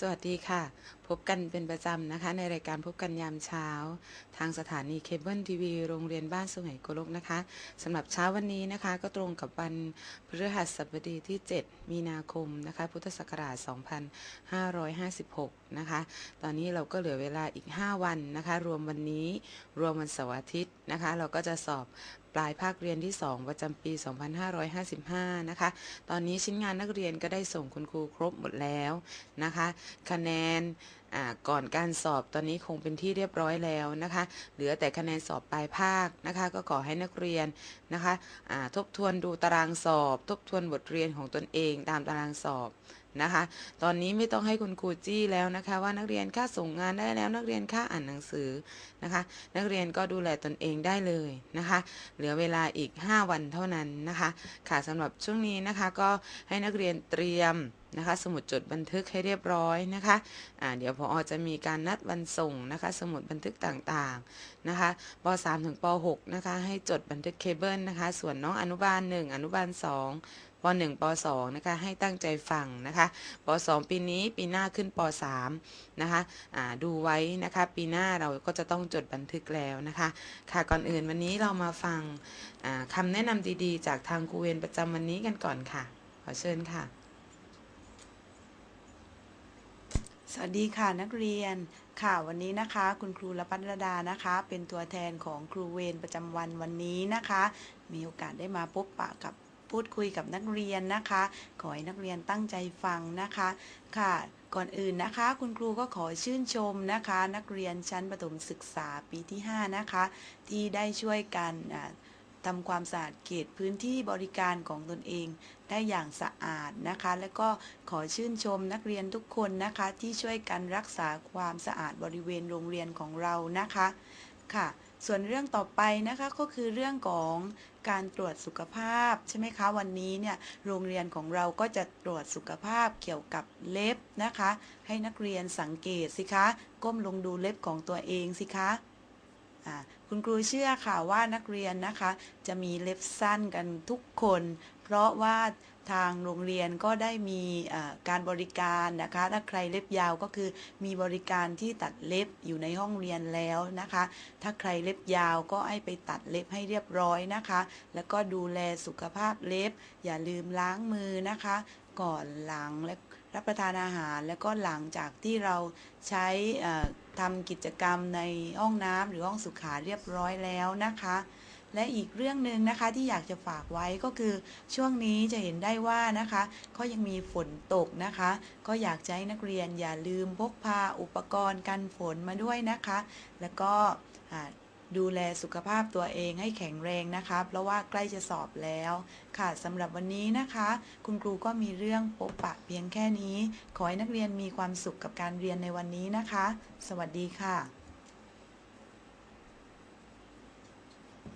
สวัสดีค่ะ พบกันเป็นประจำนะคะ ในรายการพบกันยามเช้า ทางสถานีเคเบิลทีวีโรงเรียนบ้านสุไหงโกลกนะคะสำหรับเช้าวันนี้นะคะ ก็ตรงกับวันพฤหัสบดีที่ 7 มีนาคมนะคะ พุทธศักราช 2556 นะคะ ตอนนี้เราก็เหลือเวลาอีก 5 วันนะคะ รวมวันนี้รวมวันเสาร์อาทิตย์นะคะ เราก็จะสอบ ปลายภาคเรียนที่ 2 ประจำปี 2555 นะคะ ตอนนี้ชิ้นงานนักเรียนก็ได้ส่งคุณครูครบหมดแล้วนะคะ คะแนนก่อนการสอบตอนนี้คงเป็นที่เรียบร้อยแล้วนะคะ เหลือแต่คะแนนสอบปลายภาคนะคะ ก็ขอให้นักเรียนนะคะทบทวนดูตารางสอบ ทบทวนบทเรียนของตนเองตามตารางสอบ นะคะ ตอนนี้ไม่ต้องให้คุณครูจี้แล้วนะคะ ว่านักเรียนค่าส่งงานได้แล้ว นักเรียนค่าอ่านหนังสือนะคะ นักเรียนก็ดูแลตนเองได้เลยนะคะ เหลือเวลาอีก 5 วันเท่านั้นนะคะ ค่ะสำหรับช่วงนี้นะคะก็ให้นักเรียนเตรียมนะคะสมุดจดบันทึกให้เรียบร้อยนะคะะเดี๋ยวพออจะมีการนัดวันส่งนะคะ สมุดบันทึกต่างๆนะคะป .3 ถึงป .6 นะคะ ให้จดบันทึกเคเบิลนะคะ ส่วนน้องอนุบาล 1 อนุบาล 2 .1 ป .2 นะคะให้ตั้งใจฟังนะคะป .2 ปีนี้ปีหน้าขึ้นป .3 นะคะดูไว้นะคะปีหน้าเราก็จะต้องจดบันทึกแล้วนะคะค่ะก่อนอื่นวันนี้เรามาฟังคำแนะนำดีๆ จากทางครูเวรประจำวันนี้กันก่อนค่ะ ขอเชิญค่ะสวัสดีค่ะนักเรียนค่ะวันนี้นะคะ คุณครูละพัฒดานะคะ เป็นตัวแทนของครูเวรประจำวันวันนี้นะคะ มีโอกาสได้มาพบปะกับ พูดคุยกับนักเรียนนะคะ ขอให้นักเรียนตั้งใจฟังนะคะค่ะ ก่อนอื่นนะคะ คุณครูก็ขอชื่นชมนะคะ นักเรียนชั้นประถมศึกษาปีที่ 5 นะคะ ที่ได้ช่วยกันทำความสะอาดเขตพื้นที่บริการของตนเองได้อย่างสะอาดนะคะ และก็ขอชื่นชมนักเรียนทุกคนนะคะ ที่ช่วยกันรักษาความสะอาดบริเวณโรงเรียนของเรานะคะค่ะ ส่วนเรื่องต่อไปนะคะก็คือเรื่องของ การตรวจสุขภาพใช่ไหมคะวันนี้เนี่ยโรงเรียนของเราก็จะตรวจสุขภาพเกี่ยวกับเล็บนะคะ ให้นักเรียนสังเกตสิคะ ก้มลงดูเล็บของตัวเองสิคะคุณครูเชื่อค่ะว่านักเรียนนะคะ จะมีเล็บสั้นกันทุกคน เพราะว่า ทางโรงเรียนก็ได้มีการบริการนะคะ ถ้าใครเล็บยาวก็คือมีบริการที่ตัดเล็บอยู่ในห้องเรียนแล้วนะคะ ถ้าใครเล็บยาวก็ให้ไปตัดเล็บให้เรียบร้อยนะคะ แล้วก็ดูแลสุขภาพเล็บ อย่าลืมล้างมือนะคะ ก่อนหลังและรับประทานอาหาร แล้วก็หลังจากที่เราใช้ทำกิจกรรมในห้องน้ำหรือห้องสุขาเรียบร้อยแล้วนะคะ และอีกเรื่องหนึ่งนะคะที่อยากจะฝากไว้ก็คือช่วงนี้จะเห็นได้ว่านะคะก็ยังมีฝนตกนะคะ ก็อยากจะให้นักเรียนอย่าลืมพกพาอุปกรณ์กันฝนมาด้วยนะคะ แล้วก็ดูแลสุขภาพตัวเองให้แข็งแรงนะคะ เพราะว่าใกล้จะสอบแล้ว ค่ะสำหรับวันนี้นะคะ คุณครูก็มีเรื่องพบปะเพียงแค่นี้ ขอให้นักเรียนมีความสุขกับการเรียนในวันนี้นะคะ สวัสดีค่ะ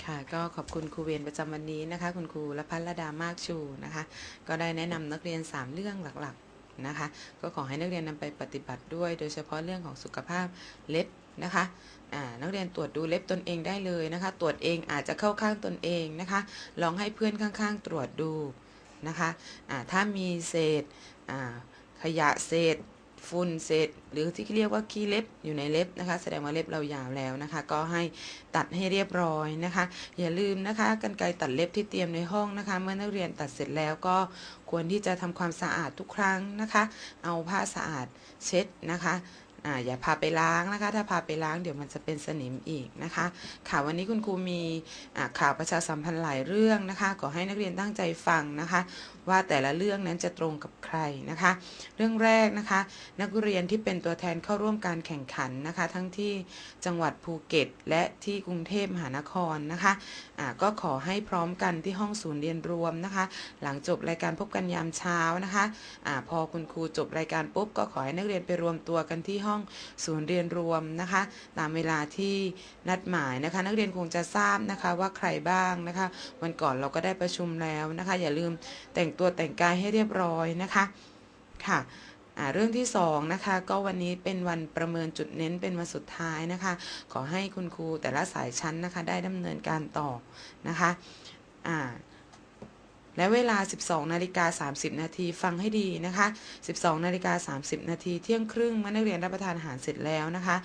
ค่ะก็ขอบคุณครูเวรประจำวันนี้นะคะ คุณครูละพัฒรดามากชูนะคะ ก็ได้แนะนำนักเรียน 3 เรื่องหลักๆนะคะ ก็ขอให้นักเรียนนำไปปฏิบัติด้วย โดยเฉพาะเรื่องของสุขภาพเล็บนะคะนักเรียนตรวจดูเล็บตนเองได้เลยนะคะ ตรวจเองอาจจะเข้าข้างตนเองนะคะ ลองให้เพื่อนข้างๆ ตรวจดูนะคะถ้ามีเศษขยะเศษ ฝุ่นเศษหรือที่เรียกว่าขี้เล็บอยู่ในเล็บนะคะ แสดงว่าเล็บเรายาวแล้วนะคะ ก็ให้ตัดให้เรียบร้อยนะคะ อย่าลืมนะคะกันไกรตัดเล็บที่เตรียมในห้องนะคะ เมื่อนักเรียนตัดเสร็จแล้วก็ควรที่จะทำความสะอาดทุกครั้งนะคะ เอาผ้าสะอาดเช็ดนะคะ อ่าอย่าพาไปล้างนะคะ ถ้าพาไปล้างเดี๋ยวมันจะเป็นสนิมอีกนะคะ ค่ะวันนี้คุณครูมีข่าวประชาสัมพันธ์หลายเรื่องนะคะขอให้นักเรียนตั้งใจฟังนะคะ ว่าแต่ละเรื่องนั้นจะตรงกับใครนะคะ เรื่องแรกนะคะ นักเรียนที่เป็นตัวแทนเข้าร่วมการแข่งขันนะคะ ทั้งที่จังหวัดภูเก็ต และที่กรุงเทพมหานครนะคะะก็ขอให้พร้อมกันที่ห้องศูนย์เรียนรวมนะคะ หลังจบรายการพบกันยามเช้านะคะอะพอคุณครูจบรายการปุ๊บก็ขอให้นักเรียนไปรวมตัวกันที่ห้องศูนย์เรียนรวมนะคะ ตามเวลาที่นัดหมายนะคะ นักเรียนคงจะทราบนะคะว่าใครบ้างนะคะ วันก่อนเราก็ได้ประชุมแล้วนะคะ อย่าลืมแต่งตัวแต่งกายให้เรียบร้อยนะคะค่ะเรื่องที่2นะคะก็วันนี้เป็นวันประเมินจุดเน้นเป็นวันสุดท้ายนะคะ ขอให้คุณครูแต่ละสายชั้นนะคะ ได้ดำเนินการต่อนะคะอ่า และเวลา 12นาฬิกา30 นาทีฟังให้ดีนะคะ 12นาฬิกา30 นาทีเที่ยงครึ่งเมื่อนักเรียนรับประทานอาหารเสร็จแล้วนะคะ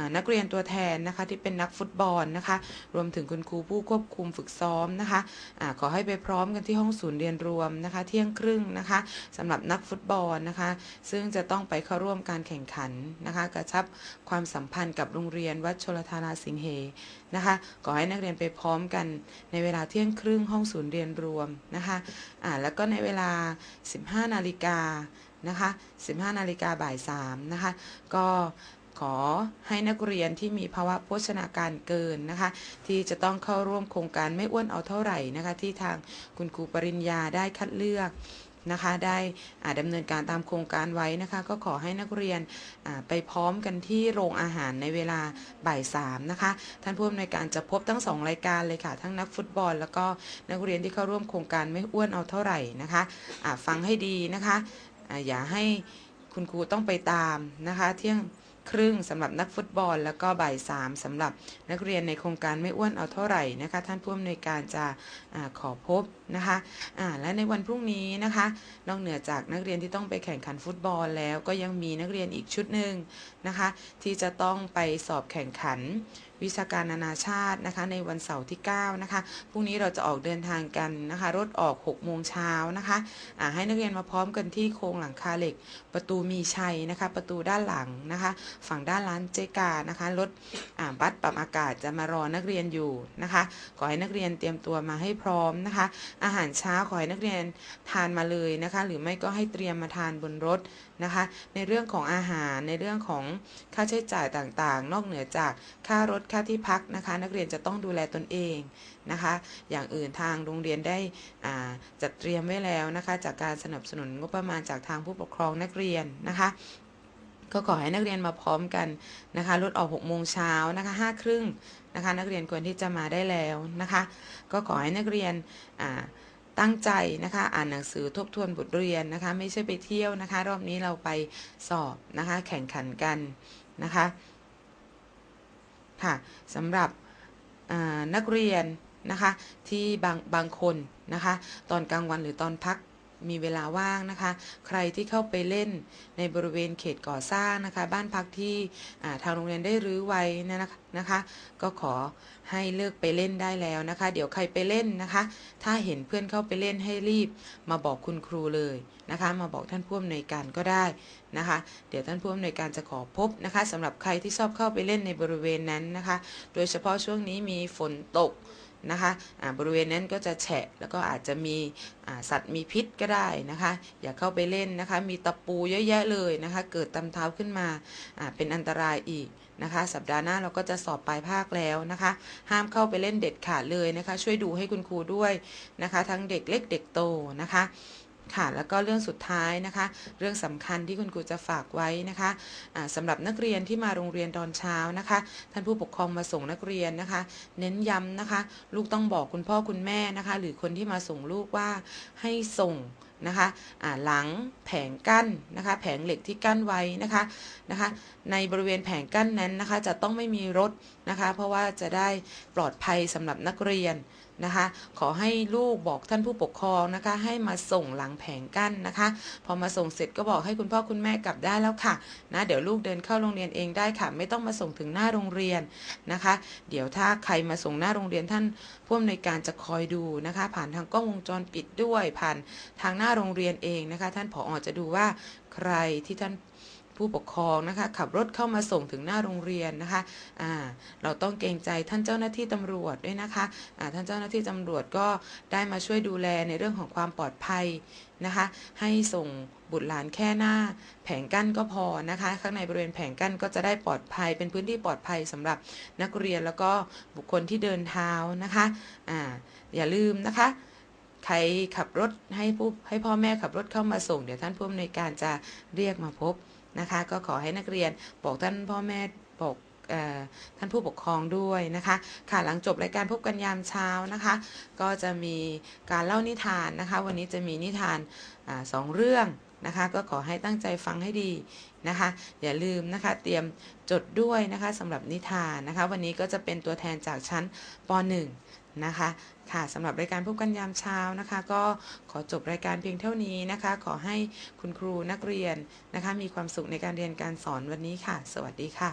ะนักเรียนตัวแทนนะคะที่เป็นนักฟุตบอลนะคะ รวมถึงคุณครูผู้ควบคุมฝึกซ้อมนะคะอะขอให้ไปพร้อมกันที่ห้องศูนย์เรียนรวมนะคะ เที่ยงครึ่งนะคะสำหรับนักฟุตบอลนะคะ ซึ่งจะต้องไปเข้าร่วมการแข่งขันนะคะกระชับความสัมพันธ์กับโรงเรียนวัดชลธาราสิงเหนะคะขอให้นักเรียนไปพร้อมกันในเวลาเที่ยงครึ่งห้องศูนย์เรียนรวมนะคะอ่าแล้วก็ในเวลา 15 นาฬิกานะคะ 15 นาฬิกาบ่าย 3 นะคะ ก็ขอให้นักเรียนที่มีภาวะโภชนาการเกินนะคะ ที่จะต้องเข้าร่วมโครงการไม่อ้วนเอาเท่าไหร่นะคะ ที่ทางคุณครูปริญญาได้คัดเลือก นะคะ ได้ดำเนินการตามโครงการไว้นะคะ ก็ขอให้นักเรียนไปพร้อมกันที่โรงอาหารในเวลาบ่ายสามนะคะ ท่านผู้อำนวยการจะพบทั้งสองรายการเลยค่ะ ทั้งนักฟุตบอล แล้วก็นักเรียนที่เข้าร่วมโครงการไม่อ้วนเอาเท่าไหร่นะคะะฟังให้ดีนะคะอะอย่าให้คุณครูต้องไปตามนะคะ เที่ยงครึ่งสำหรับนักฟุตบอล แล้วก็บ่ายสามสำหรับนักเรียนในโครงการไม่อ้วนเอาเท่าไหร่นะคะ ท่านผู้อำนวยการจะอขอพบนะคะะและในวันพรุ่งนี้นะคะ นอกเหนือจากนักเรียนที่ต้องไปแข่งขันฟุตบอลแล้วก็ยังมีนักเรียนอีกชุดหนึ่งนะคะ ที่จะต้องไปสอบแข่งขันวิชาการนานาชาตินะคะ ในวันเสาร์ที่ 9 นะคะพรุ่งนี้เราจะออกเดินทางกันนะคะ รถออก 6 โมงเช้านะคะะให้นักเรียนมาพร้อมกันที่โครงหลังคาเหล็ก ประตูมีชัยนะคะ ประตูด้านหลังนะคะ ฝั่งด้านร้านเจกานะคะ รถบัสปรับอากาศจะมารอนักเรียนอยู่นะคะ ขอให้นักเรียนเตรียมตัวมาให้พร้อมนะคะอาหารเช้าขอให้นักเรียนทานมาเลยนะคะ หรือไม่ก็ให้เตรียมมาทานบนรถนะคะ ในเรื่องของอาหารในเรื่องของค่าใช้จ่ายต่างๆ นอกเหนือจากค่ารถค่าที่พักนะคะ นักเรียนจะต้องดูแลตนเองนะคะ อย่างอื่นทางโรงเรียนได้จัดเตรียมไว้แล้วนะคะ จากการสนับสนุนงบประมาณจากทางผู้ปกครองนักเรียนนะคะ ก็ขอให้นักเรียนมาพร้อมกันนะคะรถออก6โมงเช้านะคะห้าครึ่งนะคะนักเรียนควรที่จะมาได้แล้วนะคะ ก็ขอให้นักเรียนตั้งใจนะคะอ่านหนังสือทบทวนบทเรียนนะคะ ไม่ใช่ไปเที่ยวนะคะ รอบนี้เราไปสอบนะคะแข่งขันกันนะคะค่ะสำหรับนักเรียนนะคะที่บางบางคนนะคะ ตอนกลางวันหรือตอนพัก มีเวลาว่างนะคะ ใครที่เข้าไปเล่นในบริเวณเขตก่อสร้างนะคะ บ้านพักที่ทางโรงเรียนได้รื้อไว้นะคะ ก็ขอให้เลิกไปเล่นได้แล้วนะคะ เดี๋ยวใครไปเล่นนะคะ ถ้าเห็นเพื่อนเข้าไปเล่นให้รีบ มาบอกคุณครูเลยนะคะ มาบอกท่านผู้อำนวยการก็ได้นะคะ เดี๋ยวท่านผู้อำนวยการจะขอพบนะคะสำหรับใครที่ชอบเข้าไปเล่นในบริเวณนั้นนะคะ โดยเฉพาะช่วงนี้มีฝนตก นะคะะบริเวณนั้นก็จะแฉะแล้วก็อาจจะมีสัตว์มีพิษก็ได้นะคะ อย่าเข้าไปเล่นนะคะ มีตะปูเยอะแยะเลยนะคะ เกิดตำเท้าขึ้นมาเป็นอันตรายอีกนะคะ สัปดาห์หน้าเราก็จะสอบปลายภาคแล้วนะคะ ห้ามเข้าไปเล่นเด็ดขาดเลยนะคะ ช่วยดูให้คุณครูด้วยนะคะ ทั้งเด็กเล็กเด็กโตนะคะ ค่ะ แล้วก็เรื่องสุดท้ายนะคะ เรื่องสำคัญที่คุณครูจะฝากไว้นะคะะสำหรับนักเรียนที่มาโรงเรียนตอนเช้านะคะ ท่านผู้ปกครองมาส่งนักเรียนนะคะ เน้นย้ำนะคะ ลูกต้องบอกคุณพ่อคุณแม่นะคะ หรือคนที่มาส่งลูกว่าให้ส่งนะคะหลังแผงกั้นนะคะ แผงเหล็กที่กั้นไว้นะคะนะคะ ในบริเวณแผงกั้นนั้นนะคะ จะต้องไม่มีรถนะคะ เพราะว่าจะได้ปลอดภัยสำหรับนักเรียน นะคะ ขอให้ลูกบอกท่านผู้ปกครองนะคะ ให้มาส่งหลังแผงกั้นนะคะ พอมาส่งเสร็จก็บอกให้คุณพ่อคุณแม่กลับได้แล้วค่ะนะเดี๋ยวลูกเดินเข้าโรงเรียนเองได้ค่ะ ไม่ต้องมาส่งถึงหน้าโรงเรียนนะคะ เดี๋ยวถ้าใครมาส่งหน้าโรงเรียนท่านผู้อำนวยการจะคอยดูนะคะ ผ่านทางกล้องวงจรปิดด้วยผ่านทางหน้าโรงเรียนเองนะคะ ท่านผออจะดูว่าใครที่ท่าน ผู้ปกครองนะคะ ขับรถเข้ามาส่งถึงหน้าโรงเรียนนะคะะเราต้องเกรงใจท่านเจ้าหน้าที่ตำรวจด้วยนะคะะท่านเจ้าหน้าที่ตำรวจก็ได้มาช่วยดูแลในเรื่องของความปลอดภัยนะคะ ให้ส่งบุตรหลานแค่หน้า แผงกั้นก็พอนะคะ ข้างในบริเวณแผงกั้นก็จะได้ปลอดภัย เป็นพื้นที่ปลอดภัยสำหรับนักเรียนแล้วก็บุคคลที่เดินเท้านะคะอ่าอย่าลืมนะคะใครขับรถให้ผู้ให้พ่อแม่ขับรถเข้ามาส่ง เดี๋ยวท่านผู้อำนวยการจะเรียกมาพบ นะคะ ก็ขอให้นักเรียนบอกท่านพ่อแม่บอกท่านผู้ปกครองด้วยนะคะ ค่ะหลังจบรายการพบกันยามเช้านะคะ ก็จะมีการเล่านิทานนะคะ วันนี้จะมีนิทานอสองเรื่องนะคะ ก็ขอให้ตั้งใจฟังให้ดีนะคะ อย่าลืมนะคะเตรียมจดด้วยนะคะสำหรับนิทานนะคะ วันนี้ก็จะเป็นตัวแทนจากชั้นป .1 นะคะค่ะสำหรับรายการพบกันยามเช้านะคะ ก็ขอจบรายการเพียงเท่านี้นะคะ ขอให้คุณครูนักเรียนนะคะ มีความสุขในการเรียนการสอนวันนี้ค่ะ สวัสดีค่ะ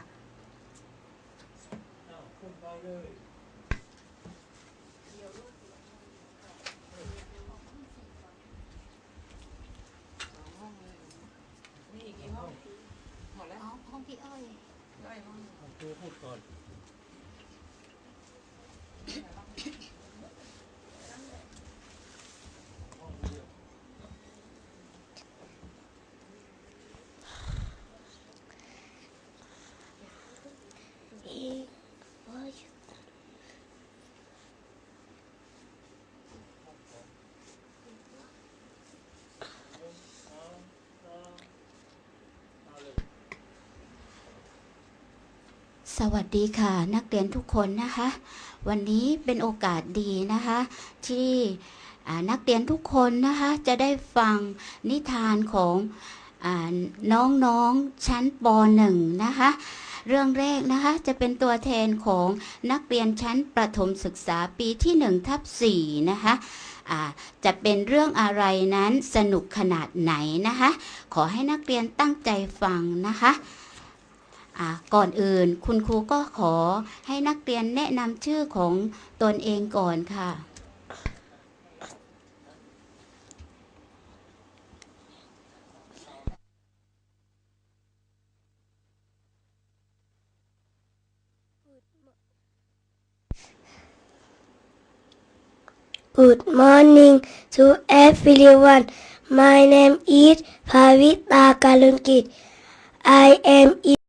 อ๋อห้องพี่อ้อยครูพูดก่อน สวัสดีค่ะนักเรียนทุกคนนะคะ วันนี้เป็นโอกาสดีนะคะ ที่นักเรียนทุกคนนะคะ จะได้ฟังนิทานของอน้องๆชั้นป .1 นะคะ เรื่องแรกนะคะจะเป็นตัวแทนของนักเรียนชั้นประถมศึกษาปีที่1ทับ4นะคะจะเป็นเรื่องอะไรนั้นสนุกขนาดไหนนะคะ ขอให้นักเรียนตั้งใจฟังนะคะ ก่อนอื่นคุณครูก็ขอให้นักเรียนแนะนำชื่อของตนเองก่อนค่ะ Good morning to everyone. My name is Pavita Kalunkit. I am in